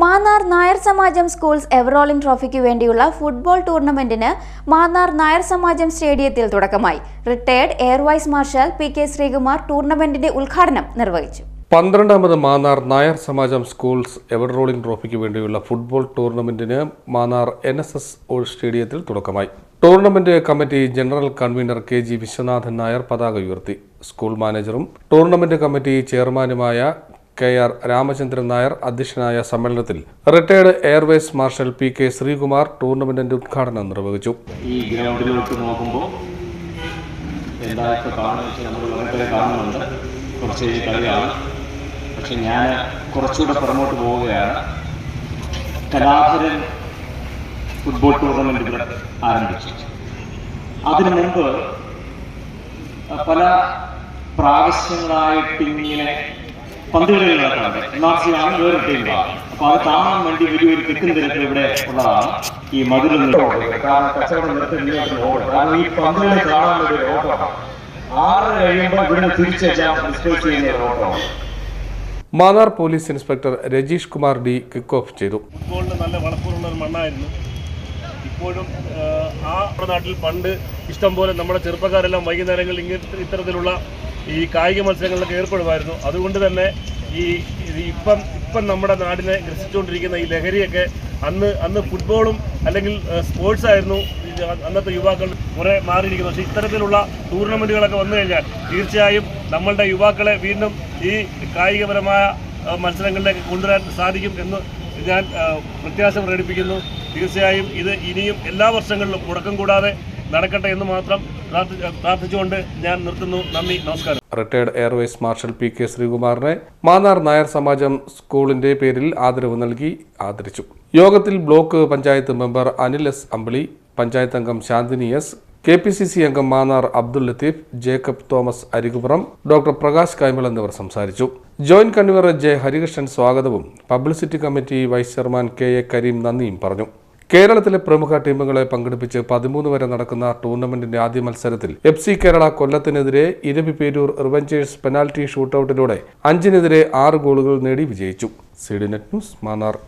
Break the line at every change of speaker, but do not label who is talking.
Mannar Nair Samajam schools ever rolling ട്രോഫിക്ക് വേണ്ടിയുള്ള football ടൂർണമെന്റിന് മാന്നാർ നായർ സമാജം സ്റ്റേഡിയത്തിൽ തുടക്കമായി. Retired air vice marshal P K Sreekumar ടൂർണമെന്റിന്റെ ഉദ്ഘാടനം നിർവഹിച്ചു.
പന്ത്രണ്ടാമത് Mannar Nair Samajam schools ever rolling ട്രോഫിക്ക് വേണ്ടിയുള്ള ഫുട്ബോൾ ടൂർണമെന്റിന് മാന്നാർ എൻ എസ് എസ് സ്റ്റേഡിയത്തിൽ തുടക്കമായി. Tournament committee general convener K G Viswanathan Nair പതാക ഉയർത്തി. സ്കൂൾ മാനേജറും ടൂർണമെന്റ് കമ്മിറ്റി ചെയർമാനുമായ കെ ആർ രാമചന്ദ്രൻ നായർ അധ്യക്ഷനായ സമ്മേളനത്തിൽ retired airways marshal P K Sreekumar ടൂർണമെന്റിന്റെ ഉദ്ഘാടനം നിർവഹിച്ചു.
ഈ ഗ്രൗണ്ടിലോട്ട് നോക്കുമ്പോൾ കാണുന്നുണ്ട്. കുറച്ച് കളിയാണ്. പക്ഷെ ഞാൻ കുറച്ചുകൂടെ പുറമോട്ട് പോവുകയാണ്. കലാധരൻ ഫുട്ബോൾ ടൂർണമെന്റ് ഇവിടെ ആരംഭിച്ചു. അതിനു മുമ്പ് പല പ്രാവശ്യങ്ങളായിട്ട് ഇങ്ങനെ പന്തുകളികൾ നടക്കാറുണ്ട് എൻ ആർ സി ആണ് വേറെ ടീമാണ് അപ്പൊ അത് കാണാൻ വേണ്ടി വലിയൊരു തെക്കും തിരക്ക് ഇവിടെ ഉള്ളതാണ് ഈ മധുര കാരണം കച്ചവടം നിർത്തി പോകണം കാരണം ഈ പന്തുകളെ കാണാൻ ഒരു ഓട്ടമാണ് ആറ് കഴിയുമ്പോൾ ഇവിടെ തിരിച്ചെല്ലാം ഡിസ്പോസ് ചെയ്യുന്ന ഒരു ഓട്ടമാണ്
Mannar police inspector Rajeesh Kumar D kick off ചെയ്തു.
ഫുട്ബോളിന് നല്ല വളക്കൂറുള്ള ഒരു മണ്ണായിരുന്നു. ഇപ്പോഴും ആ നമ്മുടെ നാട്ടിൽ പണ്ട് ഇഷ്ടം പോലെ നമ്മുടെ ചെറുപ്പക്കാരെല്ലാം വൈകുന്നേരങ്ങളിൽ ഇങ്ങനത്തെ ഇത്തരത്തിലുള്ള ഈ കായിക മത്സരങ്ങളിലൊക്കെ ഏർപ്പെടുമായിരുന്നു. അതുകൊണ്ട് തന്നെ ഈ ഇപ്പം ഇപ്പം നമ്മുടെ നാടിനെ ഗ്രസിച്ചുകൊണ്ടിരിക്കുന്ന ഈ ലഹരിയൊക്കെ അന്ന് അന്ന് ഫുട്ബോളും അല്ലെങ്കിൽ സ്പോർട്സ് ആയിരുന്നു. അന്നത്തെ യുവാക്കൾ കുറെ മാറിയിരിക്കുന്നു. പക്ഷേ ഇത്തരത്തിലുള്ള ടൂർണമെന്റുകളൊക്കെ വന്നു കഴിഞ്ഞാൽ തീർച്ചയായും നമ്മളുടെ യുവാക്കളെ വീണ്ടും ഈ കായികപരമായ മത്സരങ്ങളിലേക്ക് കൊണ്ടുവരാൻ സാധിക്കും എന്ന് ഞാൻ പ്രത്യാശ പ്രകടിപ്പിക്കുന്നു. തീർച്ചയായും ഇത് ഇനിയും എല്ലാ വർഷങ്ങളിലും മുടക്കം കൂടാതെ നടക്കട്ടെ എന്ന് മാത്രം പ്രാർത്ഥി- പ്രാർത്ഥിച്ചുകൊണ്ട് ഞാൻ നിർത്തുന്നു. നന്ദി നമസ്കാരം.
Retired airways marshal P K ശ്രീകുമാറിനെ Mannar Nair Samajam സ്കൂളിന്റെ പേരിൽ ആദരവ് നൽകി ആദരിച്ചു. യോഗത്തിൽ block panchayat member Anil S Ambili panchayat അംഗം Shanthini S K P C C അംഗം Mannar Abdul Latheef Jacob Thomas Arikupuram doctor Prakash Kaimal എന്നിവർ സംസാരിച്ചു. ജോയിന്റ് കൺവീനർ ജെ ഹരികൃഷ്ണൻ സ്വാഗതവും publicity committee vice chairman K A Kareem നന്ദിയും പറഞ്ഞു. കേരളത്തിലെ പ്രമുഖ ടീമുകളെ പങ്കെടുപ്പിച്ച് പതിമൂന്ന് വരെ നടക്കുന്ന ടൂർണമെന്റിന്റെ ആദ്യ മത്സരത്തിൽ എഫ് സി കേരള കൊല്ലത്തിനെതിരെ ഇരവിപേരൂർ റിവഞ്ചേഴ്സ് പെനാൽറ്റി ഷൂട്ടൌട്ടിലൂടെ അഞ്ചിനെതിരെ ആറ് ഗോളുകൾ നേടി വിജയിച്ചു. C news Mannar.